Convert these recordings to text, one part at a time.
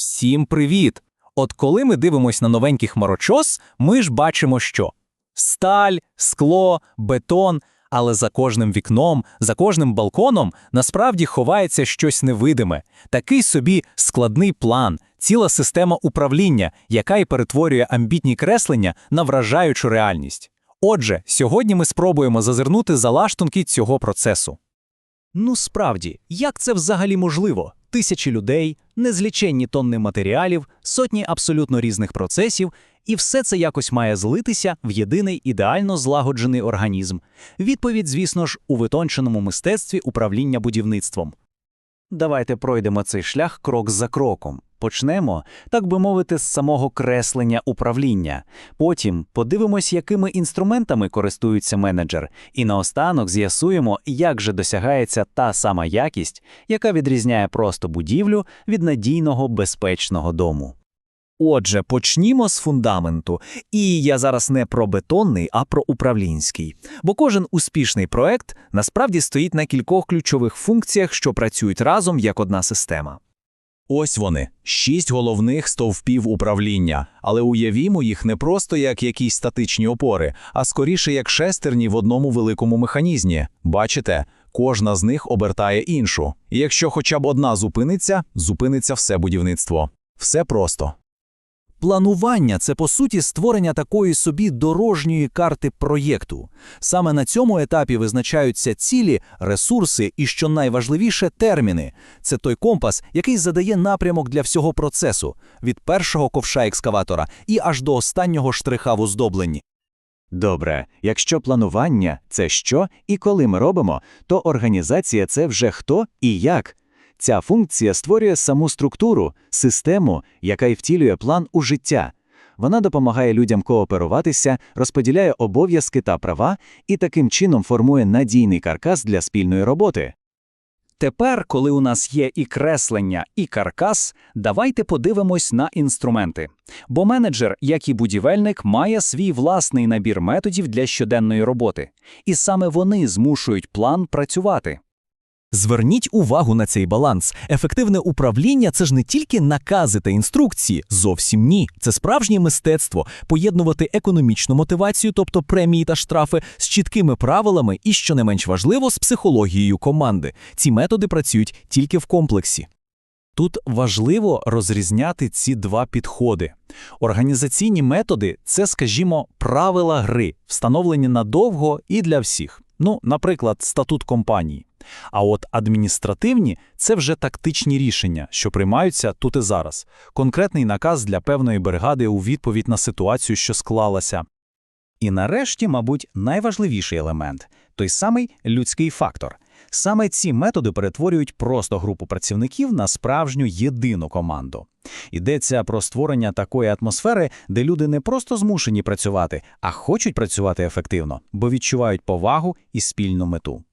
Всім привіт! От коли ми дивимось на новенький хмарочос, ми ж бачимо, що сталь, скло, бетон, але за кожним вікном, за кожним балконом насправді ховається щось невидиме, такий собі складний план, ціла система управління, яка і перетворює амбітні креслення на вражаючу реальність. Отже, сьогодні ми спробуємо зазирнути за лаштунки цього процесу. Ну справді, як це взагалі можливо? Тисячі людей, незліченні тонни матеріалів, сотні абсолютно різних процесів, і все це якось має злитися в єдиний ідеально злагоджений організм. Відповідь, звісно ж, у витонченому мистецтві управління будівництвом. Давайте пройдемо цей шлях крок за кроком. Почнемо, так би мовити, з самого креслення управління. Потім подивимось, якими інструментами користується менеджер, і наостанок з'ясуємо, як же досягається та сама якість, яка відрізняє просто будівлю від надійного безпечного дому. Отже, почнімо з фундаменту. І я зараз не про бетонний, а про управлінський. Бо кожен успішний проект насправді стоїть на кількох ключових функціях, що працюють разом як одна система. Ось вони шість головних стовпів управління, але уявімо їх не просто як якісь статичні опори, а скоріше як шестерні в одному великому механізмі. Бачите, кожна з них обертає іншу. І якщо хоча б одна зупиниться, зупиниться все будівництво. Все просто. Планування це по суті створення такої собі дорожньої карти проєкту. Саме на цьому етапі визначаються цілі, ресурси і, що найважливіше, терміни. Це той компас, який задає напрямок для всього процесу від першого ковша екскаватора і аж до останнього штриха в оздобленні. Добре, якщо планування це що і коли ми робимо, то організація це вже хто і як. Ця функція створює саму структуру, систему, яка й втілює план у життя. Вона допомагає людям кооперуватися, розподіляє обов'язки та права і таким чином формує надійний каркас для спільної роботи. Тепер, коли у нас є і креслення, і каркас, давайте подивимось на інструменти. Бо менеджер, як і будівельник, має свій власний набір методів для щоденної роботи, і саме вони змушують план працювати. Зверніть увагу на цей баланс. Ефективне управління це ж не тільки накази та інструкції, зовсім ні. Це справжнє мистецтво поєднувати економічну мотивацію, тобто премії та штрафи, з чіткими правилами і, що не менш важливо, з психологією команди. Ці методи працюють тільки в комплексі. Тут важливо розрізняти ці два підходи. Організаційні методи це, скажімо, правила гри, встановлені надовго і для всіх. Ну, наприклад, статут компанії. А от адміністративні це вже тактичні рішення, що приймаються тут і зараз. Конкретний наказ для певної бригади у відповідь на ситуацію, що склалася. І нарешті, мабуть, найважливіший елемент той самий людський фактор. Саме ці методи перетворюють просто групу працівників на справжню єдину команду. Йдеться про створення такої атмосфери, де люди не просто змушені працювати, а хочуть працювати ефективно, бо відчувають повагу і спільну мету.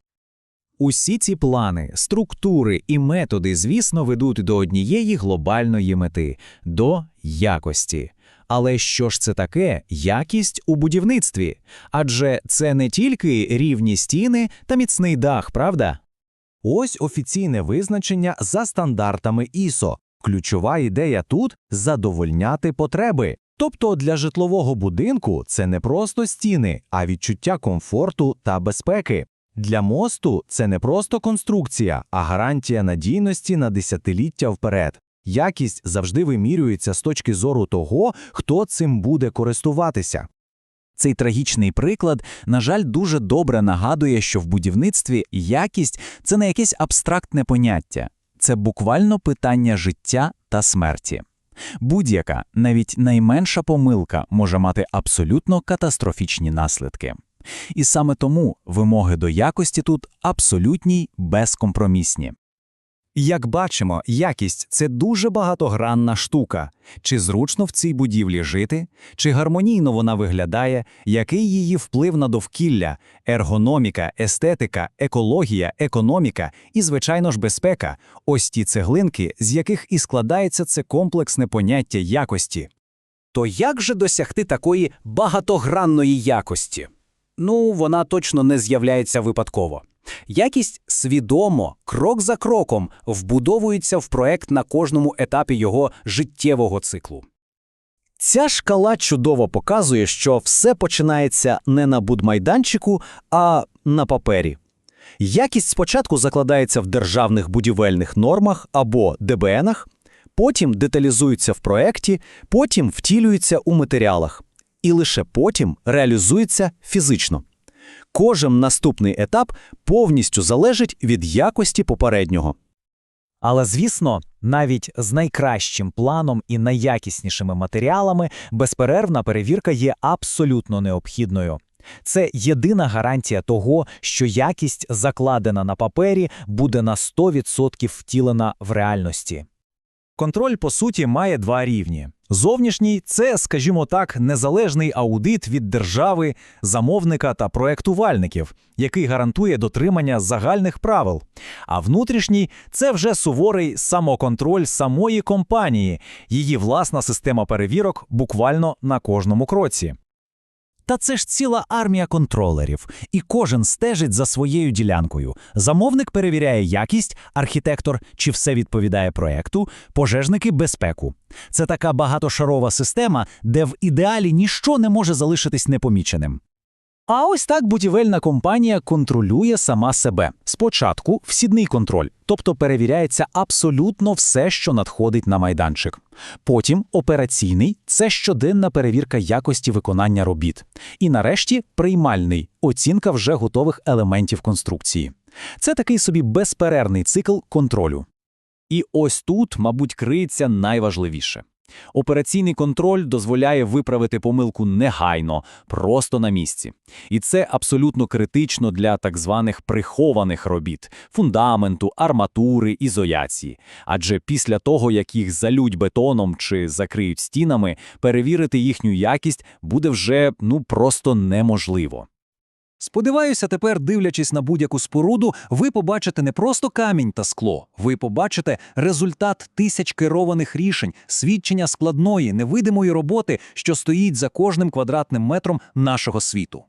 Усі ці плани, структури і методи, звісно, ведуть до однієї глобальної мети до якості. Але що ж це таке якість у будівництві? Адже це не тільки рівні стіни та міцний дах, правда? Ось офіційне визначення за стандартами ISO. Ключова ідея тут задовольняти потреби. Тобто для житлового будинку це не просто стіни, а відчуття комфорту та безпеки. Для мосту це не просто конструкція, а гарантія надійності на десятиліття вперед. Якість завжди вимірюється з точки зору того, хто цим буде користуватися. Цей трагічний приклад, на жаль, дуже добре нагадує, що в будівництві якість це не якесь абстрактне поняття, це буквально питання життя та смерті. Будь-яка, навіть найменша помилка може мати абсолютно катастрофічні наслідки. І саме тому вимоги до якості тут абсолютні й безкомпромісні. Як бачимо, якість це дуже багатогранна штука. Чи зручно в цій будівлі жити, чи гармонійно вона виглядає, який її вплив на довкілля, ергономіка, естетика, екологія, економіка і, звичайно ж, безпека ось ті цеглинки, з яких і складається це комплексне поняття якості. То як же досягти такої багатогранної якості? Ну, вона точно не з'являється випадково. Якість свідомо, крок за кроком, вбудовується в проект на кожному етапі його життєвого циклу. Ця шкала чудово показує, що все починається не на будмайданчику, а на папері. Якість спочатку закладається в державних будівельних нормах або ДБНах, потім деталізується в проекті, потім втілюється у матеріалах, і лише потім реалізується фізично. Кожен наступний етап повністю залежить від якості попереднього. Але, звісно, навіть з найкращим планом і найякіснішими матеріалами безперервна перевірка є абсолютно необхідною. Це єдина гарантія того, що якість, закладена на папері, буде на 100% втілена в реальності. Контроль, по суті, має два рівні. Зовнішній це, скажімо так, незалежний аудит від держави, замовника та проектувальників, який гарантує дотримання загальних правил. А внутрішній це вже суворий самоконтроль самої компанії, її власна система перевірок буквально на кожному кроці. Та це ж ціла армія контролерів, і кожен стежить за своєю ділянкою. Замовник перевіряє якість, архітектор, чи все відповідає проекту, пожежники безпеку. Це така багатошарова система, де в ідеалі ніщо не може залишитись непоміченим. А ось так будівельна компанія контролює сама себе. Спочатку всідний контроль, тобто перевіряється абсолютно все, що надходить на майданчик. Потім операційний це щоденна перевірка якості виконання робіт. І нарешті приймальний оцінка вже готових елементів конструкції. Це такий собі безперервний цикл контролю. І ось тут, мабуть, криється найважливіше. Операційний контроль дозволяє виправити помилку негайно, просто на місці. І це абсолютно критично для так званих прихованих робіт – фундаменту, арматури, ізоляції. Адже після того, як їх залють бетоном чи закриють стінами, перевірити їхню якість буде вже ну просто неможливо. Сподіваюся, тепер, дивлячись на будь-яку споруду, ви побачите не просто камінь та скло, ви побачите результат тисяч керованих рішень, свідчення складної, невидимої роботи, що стоїть за кожним квадратним метром нашого світу.